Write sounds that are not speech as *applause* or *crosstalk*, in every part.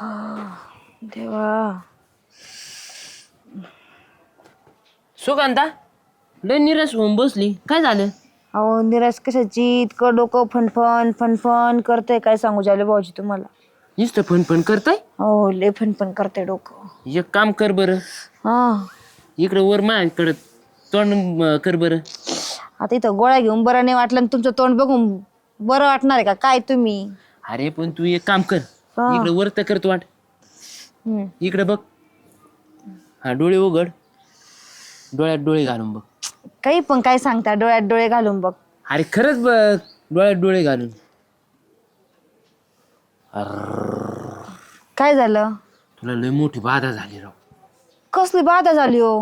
देवा सुगंधा लय निरस होऊन बसली. काय झालं? अहो निराश कशाची? इतकं डोकं फनफन फनफन करतंय. काय सांगू जाले भाऊजी तुम्हाला? नुसतं फन फन करताय? हो लय फनफन करते डोकं. एक काम कर बरं. हा. इकडं वर माझ्याकडं तोंड अं, कर बरं. आता इथं गोळ्या घेऊन बरं नाही वाटलं आणि तुमचं तोंड बघून बरं वाटणार आहे का? काय तुम्ही? अरे पण तू एक काम कर. इकडं वर तर करतो वाट हम्म. इकडे बघ. हा डोळे उघड. डोळ्यात डोळे घालून बघ. काही पण काय सांगता डोळ्यात डोळे घालून बघ. अरे खरंच बघ डोळ्यात डोळे घालून. काय झालं? तुला लय मोठी बाधा झाली राव. कसली बाधा झाली हो?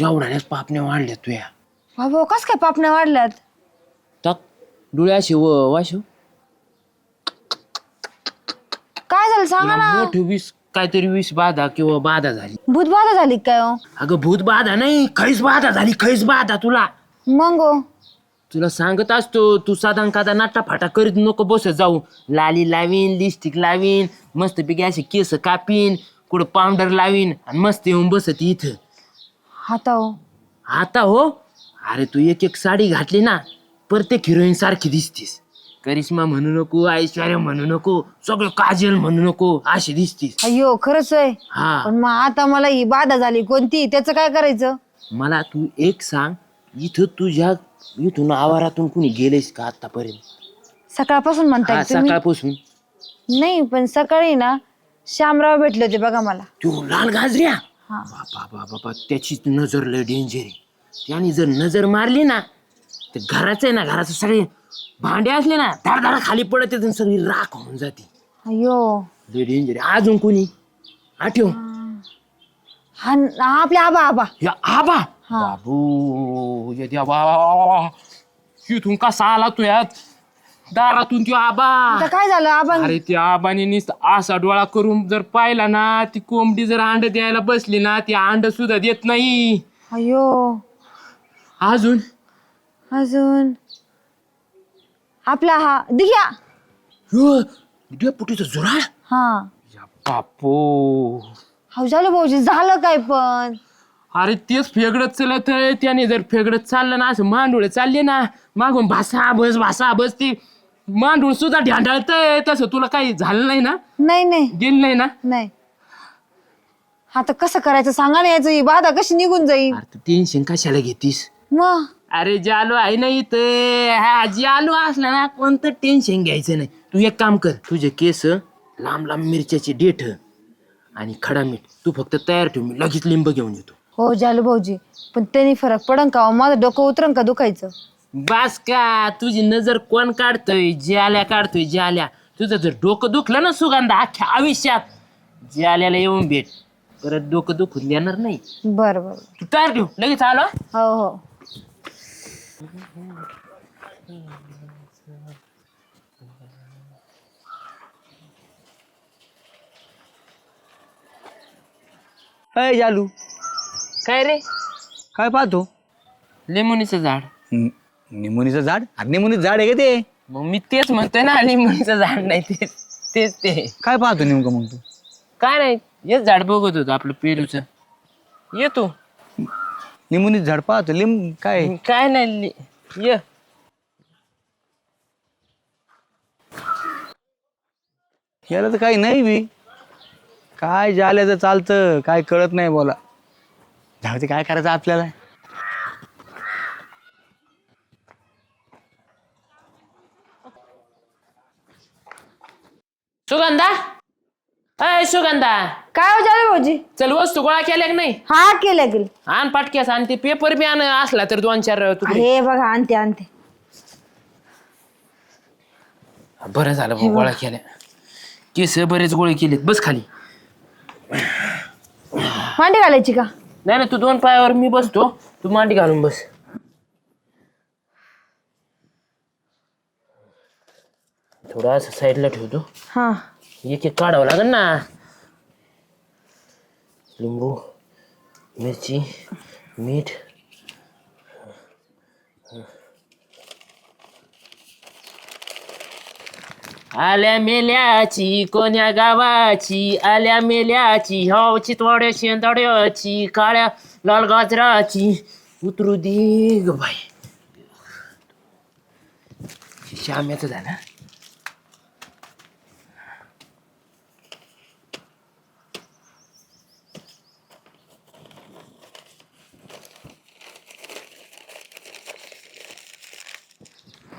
एवढ्यानेच पापण्या वाढल्या तुया. बाबा कस काय पापण्या वाढल्यात? टाक. डोळे असे व वाशव काय झालं सांगा ना. मोठी वीस काहीतरी वीस बाधा किंवा बाधा झाली. भूत बाधा झाली काय हो? अगं भूत बाधा नाही खैस बाधा झाली खैस बाधा तुला. मग हो. तुला सांगत असतो तू साधा कादा नाटा फाटा करीत नको बसत जाऊ. लाली लावीन लिपस्टिक लावीन मस्त पैकी असे केस कापीन कुठं पावडर लावीन आणि मस्त येऊन बसत इथं. आता हो. आता हो? अरे तू एक एक साडी घातली ना प्रत्येक हिरोईन सारखी दिसतीस. करिश्मा म्हणू नको ऐश्वर्या म्हणू नको सगळं काजल म्हणू नको अशी दिसतीस. अय्यो खरंच आहे हा. पण मग आता मला ही बाधा झाली. कोणती? त्याचं काय करायचं? मला तू एक सांग इथं तुझ्या इथून आवारातून कुणी गेलेस का आतापर्यंत सकाळपासून म्हणताय हा तुम्ही? सकाळपासून. नाही पण सकाळी ना श्यामराव भेटले होते बघा मला. तू लाल गाजऱ्या? हा. बाबा बाबा त्याची नजर लय डेंजर आहे. त्याने जर नजर मारली ना तर घराचं आहे ना घराचं सगळे भांडे असले ना धाड धाड खाली पडत येत सगळी राख होऊन जाते. अय्यो. लय डेंजर अजून कोणी? आठव. हा. हा आपले आबा आबा. या आबा? हा. बाबू या कसा आला तू यात? दारातून तो आबा. आता काय झालं आबा? अरे त्या आबाने नुसतं असा डोळा करून जर पाहिला ना ती कोंबडी जर अंड द्यायला बसली ना ती अंड सुद्धा देत नाही. अय्यो. अजून? अजून? आपला हा दिघ्या. डेपुटीचं जुराळ. हा. या बापो. हो झालं भाऊजी झालं काय पण. अरे तेच फेगडत चलत आहे. त्याने जर फेगडत चाललं ना असं मांडुळे चालले ना मागून भासा बस भासा बस ती मांडूळ सुद्धा ढांढाळतंय तसं तुला काही झालं नाही ना? नाही नाही. गेलं नाही ना? नाही. आता कसं करायचं सांगा ना याचं ही बाधा कशी निघून जाईल अरे तू टेन्शन कशाला घेतीस? मग? अरे जालू आहे ना इथं. हा जालू असला ना कोणतं टेन्शन घ्यायचं नाही. तू एक काम कर तुझे केस लांब लांब मिरच्याची डेठ आणि खडा मीठ. तू फक्त तयार ठेव मी लगेच लिंब घेऊन येतो. हो झालं भाऊजी. पण त्यांनी फरक पडन का हो? माझं डोकं उतरन का दुखायचं? बास का तुझी नजर कोण काढतोय? ज्याल्या काढतोय ज्याल्या तुझं जर डोकं दुखलं ना सुगंधा अख्ख्या आयुष्यात ज्याल्याला येऊन भेट. परत डोकं दुखून देणार नाही. बरं बरं. तू तयार ठेव लगेच आलो. हो हो. अय जालू. काय रे? काय पाहतो? लिंबुनीचं झाड. निमोनीचं झाड? अरे निमोनीचं झाड आहे का ते? मग मी तेच म्हणतोय ना लिंबुनीचं झाड नाही तेच तेच ते. काय पाहतो नेमकं मग तू? काय नाही हेच झाड बघत होतं आपलं पेरूचं. येतो निमोनीचं झाड पाहतो लिंब काय? काय नाही लि- ये. याला तर काही नाही बी. काय जाल्याचं चालतं काय कळत नाही बोला. जाऊ ते काय करायचं आपल्याला? सुगंधा? अय सुगंधा. काय हो झालं भाऊजी? चल वस्तू गोळा केल्या की नाही? हा केलं गेलं आण पाटक्यास आणि ते पेपर बी आण असला तर दोन चार तुकडे हे बघा आणते आणते. बरं झालं भाऊ गोळा केल्या. केस बरेच गोळे केलेत बस खाली. मांडी घालायची का? नाही ना तू दोन पायावर मी बसतो. तू मांडी घालून बस. थोडं असं साईडला ठेवतो. हा. एक एक काढावं लागेल ना. लिंबू मिरची मीठ. आल्या मेल्याची कोण्या गावाची आल्या मेल्याची हो चितवाड्या शेंदाड्याची काळ्या लाल गाजराची. उतरू दे ग बाई. श्याम्याचं झालं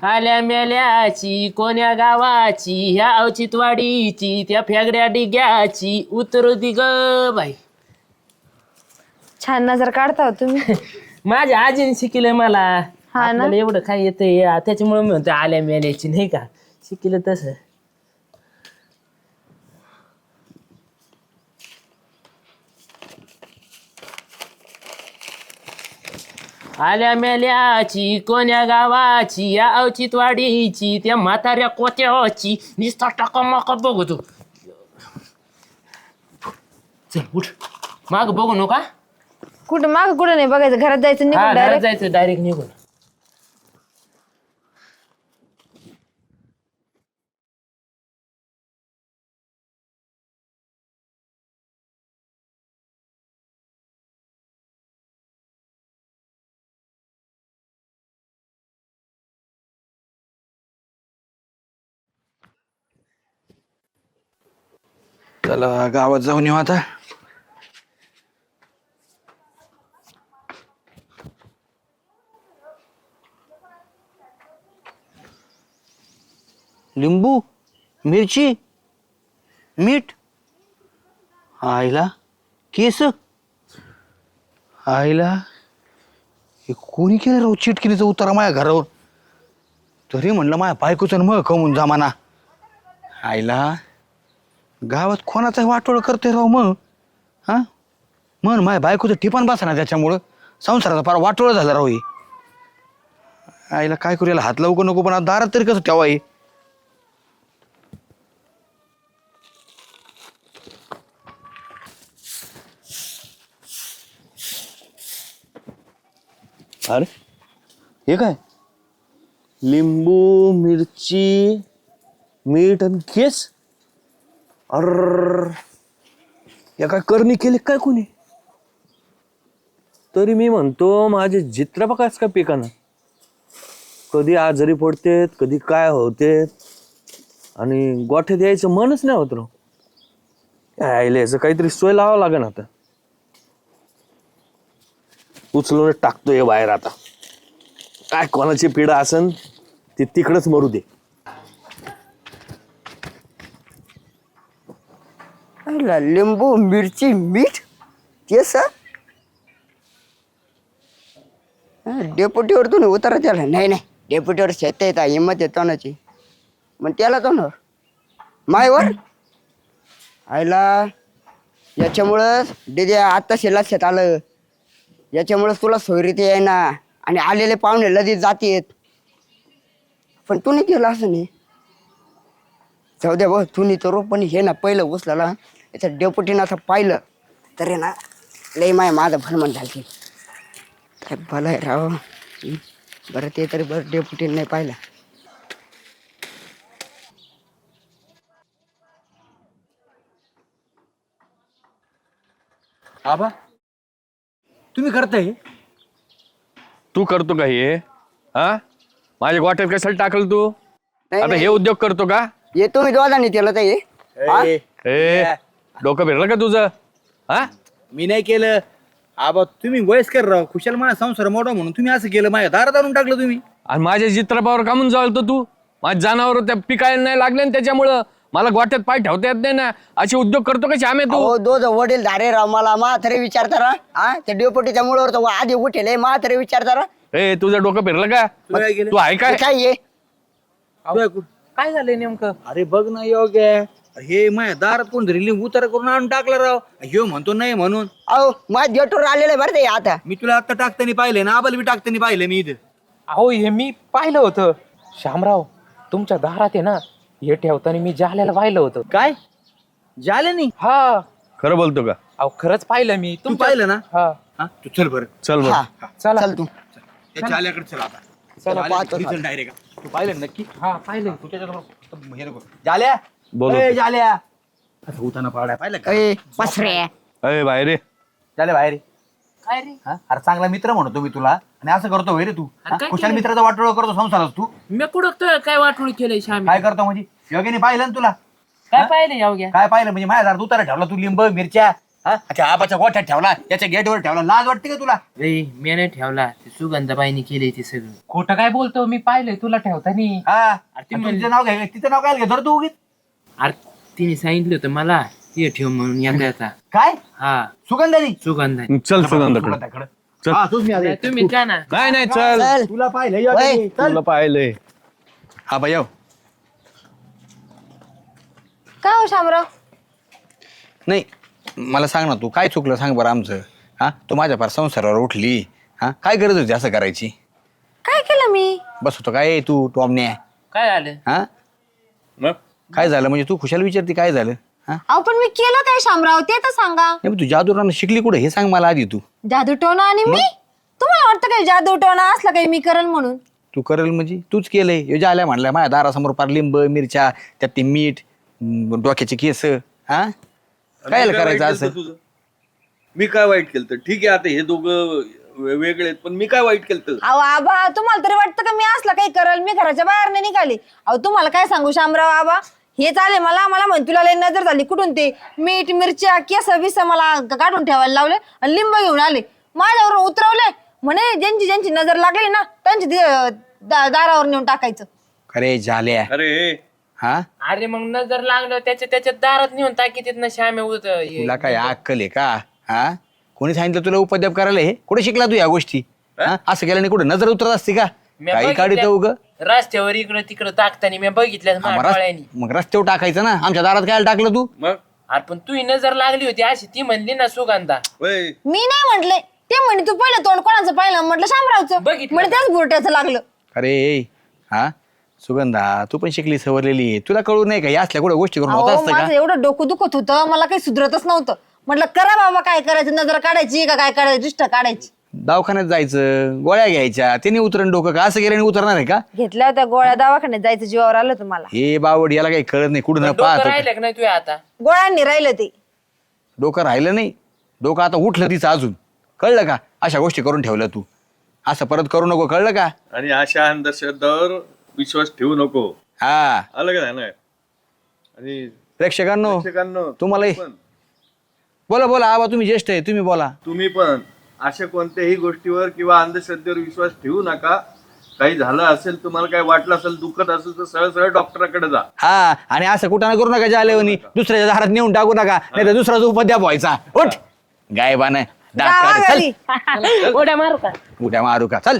आल्या मेल्याची कोण्या गावाची ह्या औचितवाडीची त्या फेगड्या डिग्याची. उतरू दि ग बाई. छान नजर काढता हो तुम्ही. *laughs* माझ्या आजीने शिकलं मला. हा ना? आपल्याला एवढं काय येतंय त्याच्यामुळे म्हणतो आल्या मेल्याची नाही का? शिकलं तसं. आल्या मेल्याची कोण्या गावाची या औचितवाडीची त्या म्हाताऱ्या कोत्याची. निस्ता टाका माका बघतो चल उठ. माग बघू नका. कुठं माग कुठं नाही बघायचं? घरात जायचं हा निघून घरात डायरेक्ट जायचं डायरेक्ट निघून. चला गावात जाऊन येऊ आता. लिंबू मिरची मीठ आईला केस. आईला हे कोणी केलं राव चिटकिनीचा उतारा माझ्या घरावर? तरी म्हणलं माझ्या बायकोचं मग कमून जमाना आईला गावात कोणाचाही वाटोळ करते राव मग? हा? मन माय बायकोचं ठिपाण बसणार त्याच्यामुळं. संसाराचा फार वाटोळ झाला राव हे. आईला काय करू याला हात लावू का नको पण आता दारात तरी कसं ठेवा हे? अरे हे काय? लिंबू मिरची मीठ आणि केस? अर. या काय करणी केली काय कोणी? तरी मी म्हणतो माझे चित्र बघाच का पिकानं. कधी आजारी पडतेत कधी काय होते आणि गोठ्यात यायचं मनच नाही होत राव. यायला याचं काहीतरी सोय लावावं लागेल आता. उचलून टाकतोय बाहेर आता. काय कोणाची पिढा असन ती तिकडच मरू दे. आला लिंबू मिरची मीठ केस डेपुटीवर तुम्ही उतारा त्याला. नाही नाही डेपुटीवर शेता येता हिंमत आहे तोंडाची. मग त्याला तोंडावर मायवर आयला याच्यामुळं डिदे आत्ताशी लक्षात आलं. याच्यामुळंच तुला सोयरीती आहे ना. आणि आलेले पाहुणे लगेच जातीत पण तू नाही केलं असं नाही. जाऊ द्या बघ तुम्ही तर पण हे ना पहिलं उचलाला याचं डेपुटीनं असं पाहिलं तर ना लय माय माझं भरमण झाली काय भलं आहे राव. बरं ते तरी बरं डेपुटीनं नाही पाहिलं. आबा तुम्ही करताय? तू करतो का हे? हा? माझ्या गोठ्यात कशाला टाकलं तू? नाही, आता हे नाही. उद्योग करतो का? ये तुम्ही दोघांनी केलं तर हे? हा? ए. डोकं फिरलं का तुझं? हा? मी नाही केलं. आबा तुम्ही वयस्कर राव खुशाल माझा संसार मोठा म्हणून तुम्ही असं केलं माझ्या दारात आणून टाकलं तुम्ही. आणि माझ्या चित्रपावर कामून जावल तू? माझ्या जनावर त्या पिकायला नाही लागले ना त्याच्यामुळं? मला गोठ्यात पाय ठेवता येत नाही ना? असे उद्योग करतो का श्यामे तू? अहो दोघ वडील धारे राव मला म्हातारे विचारता रा हा? त्या डेपुटीच्या मुळावर तर आधी उठेल म्हातारे विचारता रा ए तुझं डोकं फिरलं का? तू काय केलं? तू आहे काय? काय ये? काय झालंय नेमकं? अरे बघ ना योग्य. हे माझ्या दारात कोण धरली उतारा करून आणून टाकला राव. ह्यो म्हणतो नाही म्हणून. अहो माझ्या गेटवर आलेले बरं ते आता. मी तुला आता टाकताना पाहिले ना आबाला बी टाकताना पाहिले मी इथं. अहो हे मी पाहिलं होतं. श्यामराव तुमच्या दारात आहे ना हे ठेवताना मी जाल्याला पाहिलं होतं. काय? झाले नाही हा. खरं बोलतो का? अहो खरंच पाहिलं मी. तू पाहिलं ना? हा. हा? तू चल बरं. चल हा बरं चला. चल तू. त्या जाल्याकडे चल आता. चला पाहतो डायरेक्ट तू पाहिलं ना नक्की? हा पाहिलं. तू त्याच्याबरोबर हे नको. बोल. ए, उताना पावड्या पाहिलं का? अय बाहेर ये. जाल्या बाहेर. काय रे? हा? अरे चांगला मित्र म्हणतो मी तुला. आणि असं करतो होय रे तू. अरे हा? काय कुशाल केलं? मित्राचा वाटोळ करतो संसारात तू. मी कुठं काय वाटोळ केलंय श्यामी? काय करतो म्हणजे? योग्याने पाहिलं ना तुला? काय पाहिलं याव घ्या काय पाहिलं म्हणजे? माझ्या दारात उतारा ठेवला तू लिंब मिरच्या हा? अच्छा आबाच्या गोठ्यात ठेवला याच्या गेटवर ठेवला. लाज वाटते का तुला? रे मी नाही ठेवला. ते सुगंधाबाईनी केले ते सगळं. खोटं काय बोलतो? मी पाहिलंय तुला ठेवतानी. हा? अरे ती आणि नाव घ्याय तिचं नाव काय घेतो रे तू उगीच. अरे तिने सांगितलं होतं मला ते ठेव म्हणून येता येता काय? हा. सुगंधानी? सुगंधा चल सुगंधाकडे. सुगंधाकडं. चल. हा, तूच मी आलोय. तुम्ही जा ना. नाही नाही चल. चल. तुला पाहिलं. चल. तुला पाहिलंय. हा येऊ. काय हो शामराव? नाही मला सांग ना तू काय चुकलं सांग बरं आमचं. हा तू माझ्या फार संसारावर उठली. हा काय गरज होती असं करायची? काय केलं मी? बस होतो काय तू टॉमने? काय झालं हा? मग? काय झालं? म्हणजे तू खुशाल विचारते काय झालं? हा? अहो पण मी केलं काय शामराव? ते तर सांगा. नाही पण तू जादूरानं शिकली कुठे? हे सांग मला आधी तू. जादू टोना आणि मी? तुम्हाला वाटतं काय जादू टोना असला काही मी करेल म्हणून? तू करेल म्हणजे? तूच केलंय. योजा आल्या म्हणलं माझ्या दारासमोर पार लिंब मिरच्या त्यात ते मीठ म, डोक्याचे केस हा? काय करायचं असं? मी काय वाईट केलं तर ठीक आहे आता हे दोघं वे- वेगळे आहेत. पण मी काय वाईट केलं तर अहो आबा तुम्हाला तरी वाटतं का मी असला काही करेल? मी घराच्या बाहेर नाही निघाली. अहो तुम्हाला काय सांगू शामराव आबा? हे चाले मला मला म्हण तुला लई नजर झाली. कुठून ते? मीठ मिरच्या केस बिस मला काढून ठेवायला लावले आणि लिंब घेऊन आले. माझ्यावर उतरवले. म्हणे ज्यांची ज्यांची नजर लागली ना त्यांची ते, अं, दा- दारावर नेऊन टाकायचं. अरे झाल्या. अरे. हा? अरे मग नजर लागलं त्याच्या त्याच्या दारात नेऊन टाकी तिथनं श्यामे उत तुला काय अक्कल आहे का? हा? कोणी सांगितलं तुला उपद्याप करायला हे? कुठे शिकला तू या गोष्टी? हा? असं केल्याने कुठे? नजर उतरत असते का? मी काही काढित उग. रस्त्यावर इकडं तिकडं टाकताना मी बघितल्या डोळ्यांनी मग रस्त्यावर टाकायचं ना? आमच्या दारात काय टाकलं तू? मग? पण तू नजर लागली होती. अशी ती म्हणली ना सुगंधा. वय. मी नाही म्हंटले. ते म्हणे तू पहिलं तोंड कोणाचं पाहिलं? म्हटलं शामरावचं. बघितलं. म्हणे त्याच बुरट्याचं लागलं. अरे हा? सुगंधा तू पण शिकली सवरलेली आहे. तुला कळू नाही का? या असल्या कुठे गोष्टी करून होत अहो असतं माझं का एवढं डोकं दुखत होतं. मला काही सुधरतच नव्हतं. म्हटलं करा बाबा काय करायचं? नजर काढायची का काय करायचं दृष्ट काढायची. दवाखान्यात जायचं गोळ्या घ्यायच्या त्याने उतरण डोकं का? असं गेल्याने उतरणार आहे का? घेतल्या होत्या गोळ्या दवाखान्यात जायचं जीवावर आलं तुम्हाला हे बावड याला काही कळत नाही कुठं न डोकं पाहत. राहिलं का नाही तुझ्या आता गोळ्यांनी राहिलं ते. डोकं राहिलं नाही. डोकं आता उठलं तिचं अजून. कळलं का? अशा गोष्टी करून ठेवलं तू. असं परत करू नको कळलं का? आणि अशा अंधश्रद्धावर विश्वास ठेवू नको. हा. आलं का ना आणि प्रेक्षकांनो प्रेक्षकांनो, तुम्हाला पण. बोला बोला आबा तुम्ही ज्येष्ठ आहे तुम्ही बोला. तुम्ही पण अशा कोणत्याही गोष्टीवर किंवा अंधश्रद्धेवर विश्वास ठेवू नका. काही झालं असेल तुम्हाला काही वाटलं असेल दुखत असेल तर सरळ सरळ डॉक्टराकडे जा. हा आणि असं कुठं ना करू नका जालेवनी दुसऱ्याच्या दारात नेऊन टाकू नका नाही तर दुसराचा उपद्याप व्हायचा. उठ. गायबान. घरी. *laughs* उड्या मारू का? उद्या मारू का? चल.